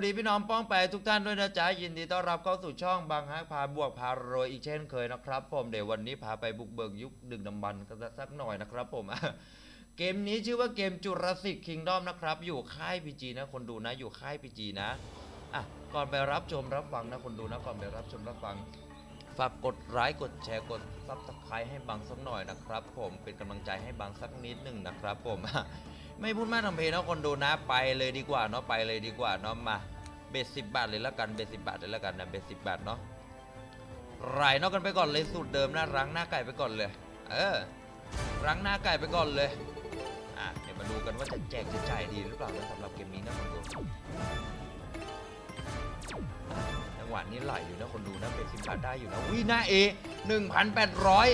วัสดีพี่น้องป้องแปทุกท่านด้วยนะจ๊ะยินดีต้อนรับเข้าสู่ช่องบางฮักพาบวกพารวยอีกเช่นเคยนะครับผมเดี๋ยววันนี้พาไปบุกเบิกยุคดึกดำบรรพ์กันสักหน่อยนะครับผมเกมนี้ชื่อว่าเกมจุรสิกคิงดอมนะครับ อยู่ค่ายพีจีนะคนดูนะอยู่ค่ายพีจีนะอะก่อนไปรับชมรับฟังนะคนดูนะก่อนไปรับชมรับฟังฝากกดไลค์กดแชร์กดซับสไครต์ให้บังสักหน่อยนะครับ ผมเป็นกำลังใจให้บังสักนิดหนึ่งนะครับ ผม ไม่พูดมากทำเพลงนะคนดูนะไปเลยดีกว่าเนาะไปเลยดีกว่าเนาะมาเบสสิบบาทเลยละกันเบสสิบบาทเลยละกันนะเบสสิบบาทเนาะไรนอกกันไปก่อนเลยสูตรเดิมนะรังหน้าไก่ไปก่อนเลย เออรังหน้าไก่ไปก่อนเลยอะเดี๋ยวมาดูกันว่าจะแจกจะจ่ายดีหรือเปล่านะสำหรับเกมนี้นะคนดูจังหวะนี้ไหลอยู่นะคนดูนะเบสสิบบาทได้อยู่นะวิหน้าเอหนึ่งพันแปดร้อย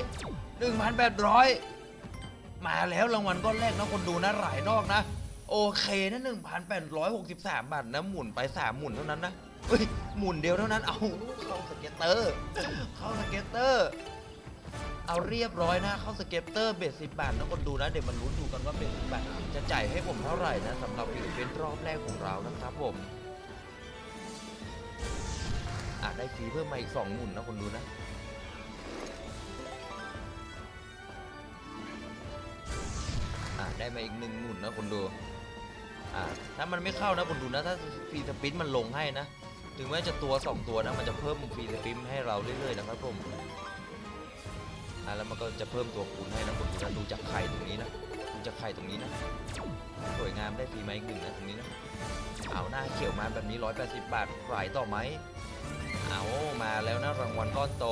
หนึ่งพันแปดร้อย มาแล้วรางวัลก้อนแรกนะคนดูนะหลายนอกนะ โอเคนะ1,863 บาทนะหมุนไป 3 หมุนเท่านั้นนะเฮ้ยหมุนเดียวเท่านั้นเอาเข้าสเก็ตเตอร์ เข้าสเก็ตเตอร์ เอาเรียบร้อยนะ เข้าสเก็ตเตอร์เบสสิบบาทนะคนดูนะเดี๋ยวมันลุ้นดูกันว่าเบสสิบบาทจะจ่ายให้ผมเท่าไหร่นะสำหรับฟิลิปปินส์รอบแรกของเรานะครับผมอะได้ฟรีเพิ่มมาอีกสองหมุนนะคนดูนะ ได้มาอีกหนึ่งหมุนนะคนดูอ่าถ้ามันไม่เข้านะคนดูนะ ถ้าฟรีสปินมันลงให้นะ ถึงแม้จะตัว 2 ตัวนะ มันจะเพิ่มฟรีสปินให้เราเรื่อยๆนะครับผมอ่าแล้วมันก็จะเพิ่มตัวคูณให้นะคนดูนะดูจากไข่ตรงนี้นะดูจากไข่ตรงนี้นะ สวยงามได้ฟรีมาอีกหนึ่งนะตรงนี้นะเอาหน้าเขียวมาแบบนี้ 180 บาทรายต่อไหมเอามาแล้วนะรางวัลก้อนโต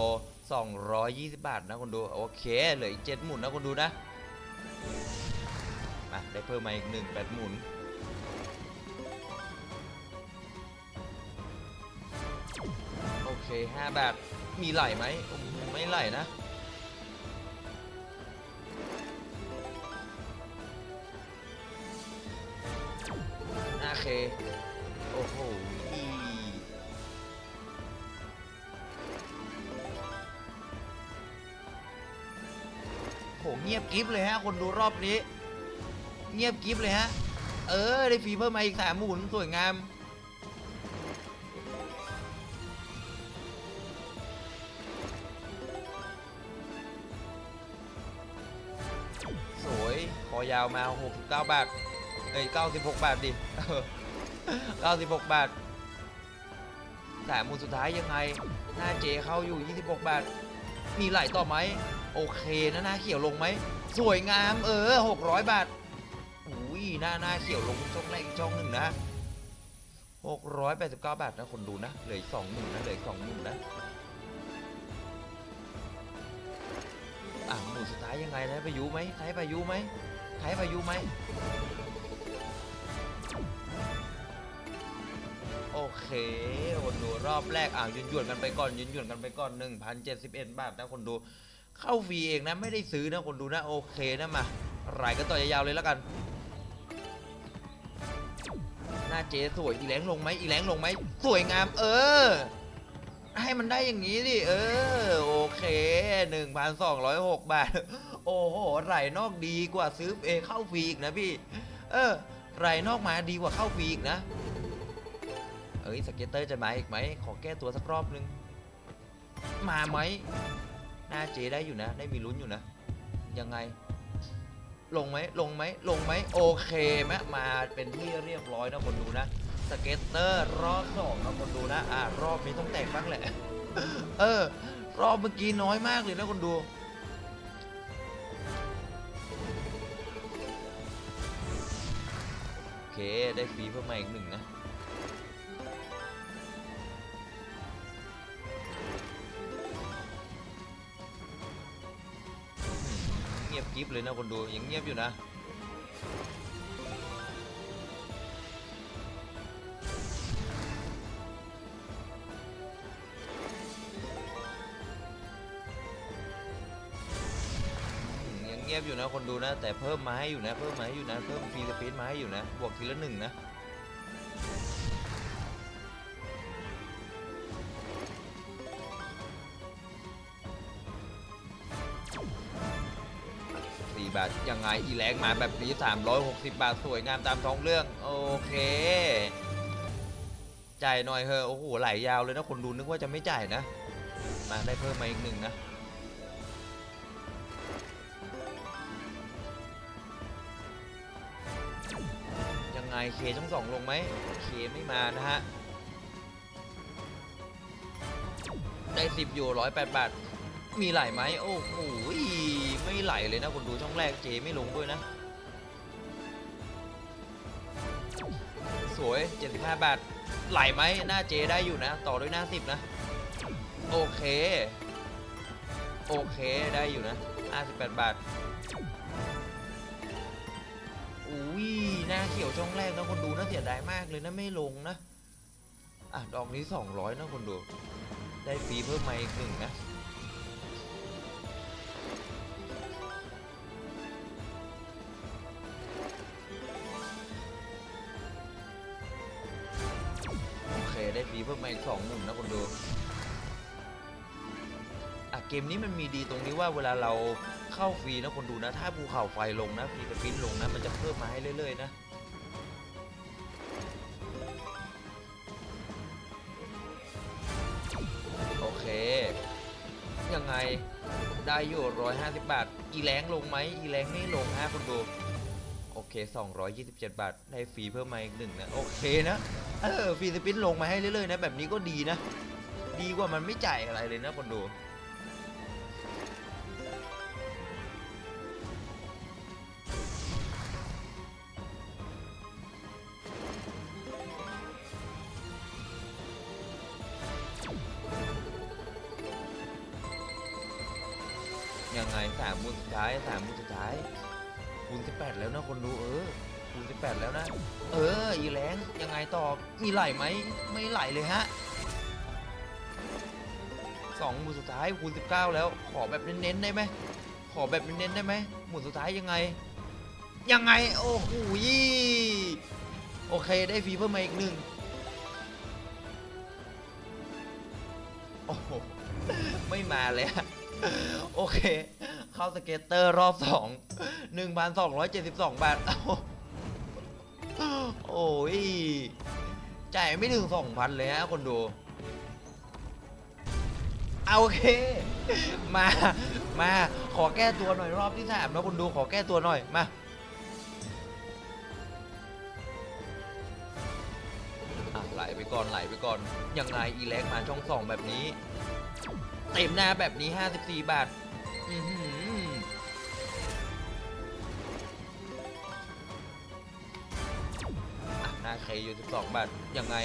220 บาทนะคนดู โอเคเหลืออีกเจ็ดหมุนนะคนดูนะ มาได้เพิ่มมาอีกหนึ่งแบตหมุน โอเคห้าบาทมีไหลไหมไม่ไหลนะโอเค โอ้โหโหเงียบกิฟเลยฮะคนดูรอบนี้ เงียบกิฟเลยฮะ เออ ได้ฟีเพิ่มมาอีกสามหมุนสวยงาม สวยคอยาวมา 69 บาท เอ้ย 96 บาทดิเออ96 บาทสามหมุนสุดท้ายยังไง หน้าเจเข้าอยู่ 26 บาท มีไหลต่อไหม โอเคนะน้าเขียวลงไหม สวยงามเออ 600 บาท หน้าหน้าเขียวลงช่องแรกอีกช่องหนึ่งนะ689 บาทนะคนดูนะ เหลืออีกสองหมื่นนะ เหลืออีกสองหมื่นนะ อะหมู่สุดท้ายยังไงนะพายุไหมไทยพายุไหมไทยพายุไหม โอเค คนดูรอบแรกอะยืนหยวนกันไปก่อนยืนหยวนกันไปก่อน1,071บาทนะคนดู เข้าฟรีเองนะ ไม่ได้ซื้อนะคนดูนะ โอเคนะมาไหลกันต่อยาวๆเลยแล้วกัน หน้าเจ๊สวยอีแรงลงไหมอีแรงลงไหมสวยงาม เออ ให้มันได้อย่างนี้ดิเออ โอเค 1,206 บาท โอ้โหไหลนอกดีกว่าซื้อเอเข้าฟรีอีกนะพี่ เออไหลนอกมาดีกว่าเข้าฟรีอีกนะเอ้ยสเก็ตเตอร์จะมาอีกไหมขอแก้ตัวสักรอบนึง มาไหมหน้าเจได้อยู่นะ ได้มีลุ้นอยู่นะ ยังไง ลงไหมลงไหมลงไหมโอเคไหมมาเป็นที่เรียบร้อยนะคนดูนะ สเก็ตเตอร์รอบสองนะคนดูนะ อ่ารอบนี้ต้องแตกบ้างแหละ เออ รอบเมื่อกี้น้อยมากเลยนะคนดูโอเค ได้ฟรีเพิ่มมาอีกหนึ่งนะ บกิฟเลยนะคนดูยังเงียบอยู่นะยังเงียบอยู่นะคนดูนะ แต่เพิ่มมาให้อยู่นะ เพิ่มมาให้อยู่นะ เพิ่มฟรีสปีดมาให้อยู่นะ บวกทีละหนึ่งนะ บาทยังไงอีแรงมาแบบนี้ 360 บาทสวยงามตามท้องเรื่อง โอเคจ่ายหน่อยเฮอโอ้โหไหลยาวเลยนะคนดูนึกว่าจะไม่จ่ายนะ มาได้เพิ่มมาอีกหนึ่งนะยังไงเคช่องสองลงไหมเคไม่มานะฮะได้สิบอยู่ร้อยแปดบาทมีไหลไหมโอ้โห ไม่ไหลเลยนะคนดูช่องแรกเจไม่ลงด้วยนะ สวย 75 บาท ไหลไหมหน้าเจได้อยู่นะ ต่อด้วยหน้า 10 นะ โอเค โอเคได้อยู่นะ 58 บาทอุ้ยหน้าเขียวช่องแรกนะคนดูน่าเสียดายมากเลยนะไม่ลงนะ อะ ดอกนี้ 200 นะคนดู ได้ฟรีเพิ่มมาอีกหนึ่งนะ ได้ฟรีเพิ่มมาอีกสองหมุนนะคนดูอะเกมนี้มันมีดีตรงนี้ว่าเวลาเราเข้าฟรีนะคนดูนะ ถ้าภูเขาไฟลงนะฟรีสปินลงนะ มันจะเพิ่มมาให้เรื่อยๆนะโอเค ยังไงได้อยู่150 บาท อีแรงลงไหมอีแรงไม่ลงฮะคนดู โอเค 227 บาท ได้ฟรีเพิ่มมาอีกหนึ่งนะ โอเคนะ เออฟรีสปินลงมาให้เรื่อยๆนะ แบบนี้ก็ดีนะ ดีกว่ามันไม่จ่ายอะไรเลยนะคนดูยังไงสามมูลสุดท้ายสามมูลสุดท้ายคูณ สิบแปดแล้วนะคนดูเออคูณสิบแปดแล้วนะ เออ อีแรงยังไงต่อมีไหลไหมไม่ไหลเลยฮะสองหมุนสุดท้ายคูณสิบเก้าแล้วขอแบบเน้นๆได้ไหมขอแบบเน้นๆได้ไหมหมุนสุดท้ายยังไง ยังไงโอ้โหยี่โอเคได้ฟีเพิ่มมาอีกหนึ่งโอ้โหไม่มาเลยโอเค เข้าสเก็ตเตอร์รอบสองหนึ่งพันสองร้อยเจ็ดสิบสองบาทโอ้ยจ่ายไม่ถึงสองพันเลยฮะคนดูเอาโอเค มา มา ขอแก้ตัวหน่อยรอบที่สามนะคนดูขอแก้ตัวหน่อย มาไหลไปก่อนไหลไปก่อน ยังไงอีแล็กมาช่องสองแบบนี้ เต็มหน้าแบบนี้ 54 บาท อือหือ อะหน้าเคอยู่12บาทยังไง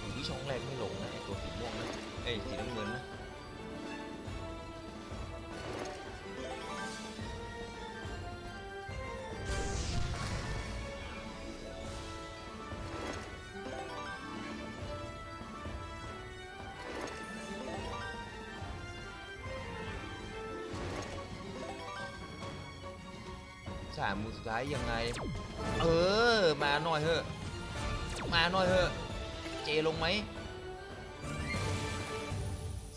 อุ้ยช่องแรกไม่ลงนะไอตัวสีม่วงนะไอ้สีน้ำเงินนะ สามมือสุดท้ายยังไง เออ มาหน่อยเถอะ มาหน่อยเถอะ เจลงไหม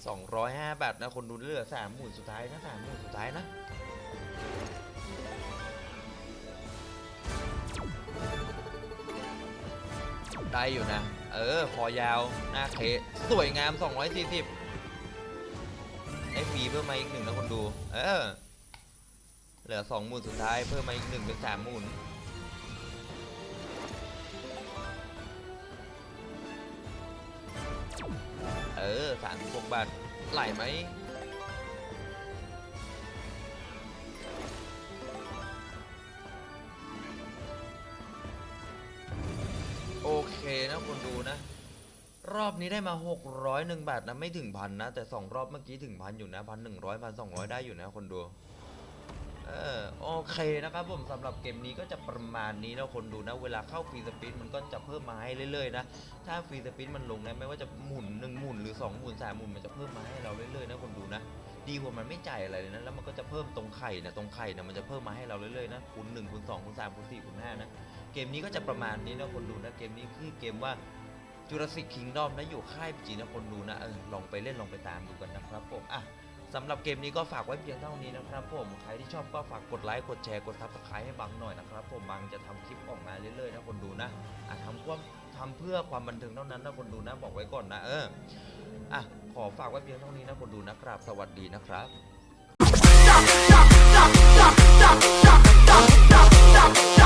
สองร้อยห้าบาทนะคนดูเหลือสามหมื่นสุดท้ายนะสามหมื่นสุดท้ายนะได้อยู่นะ เออ คอยาว หน้าเคสวยงาม 240 ได้ฟรีเพิ่มมาอีกหนึ่งนะคนดู เออ ลือสองหมุนสุดท้ายเพิ่มมาอีกหนึ่งเป็นสามหมุนเออสามสิบหกบาทไหลไหมโอเคนะคนดูนะ รอบนี้ได้มา 601 บาทนะ ไม่ถึงพันนะ แต่ 2 รอบเมื่อกี้ถึงพันอยู่นะพันหนึ่งร้อยพันสองร้อยได้อยู่นะคนดู เออโอเคนะครับผมสำหรับเกมนี้ก็จะประมาณนี้นะคนดูนะเวลาเข้าฟรีสปินมันก็จะเพิ่มมาให้เรื่อยๆนะถ้าฟรีสปินมันลงนะไม่ว่าจะหมุนหนึ่งหมุนหรือสองหมุนสามหมุนมันจะเพิ่มมาให้เราเรื่อยๆนะคนดูนะดีกว่ามันไม่จ่ายอะไรเลยนะแล้วมันก็จะเพิ่มตรงไข่นะตรงไข่นะมันจะเพิ่มมาให้เราเรื่อยๆนะคูณหนึ่งคูณสองคูณสามคูณสี่คูณห้านะเกมนี้ก็จะประมาณนี้นะคนดูนะเกมนี้คือเกมว่าจูราสสิกคิงดอมนะอยู่ค่ายจีนะคนดูนะเออลองไปเล่นลองไปตามดูกันนะครับผมอะ สำหรับเกมนี้ก็ฝากไว้เพียงเท่านี้นะครับผม ใครที่ชอบก็ฝากกดไลค์ กดแชร์ กดซับสไครต์ให้บังหน่อยนะครับผม บังจะทำคลิปออกมาเรื่อยๆนะคนดูนะอะทำเพื่อทำเพื่อความบันเทิงเท่านั้นนะคนดูนะบอกไว้ก่อนนะเออ อะ ขอฝากไว้เพียงเท่านี้นะคนดูนะครับ สวัสดีนะครับ stop, stop, stop, stop, stop, stop, stop, stop, stop.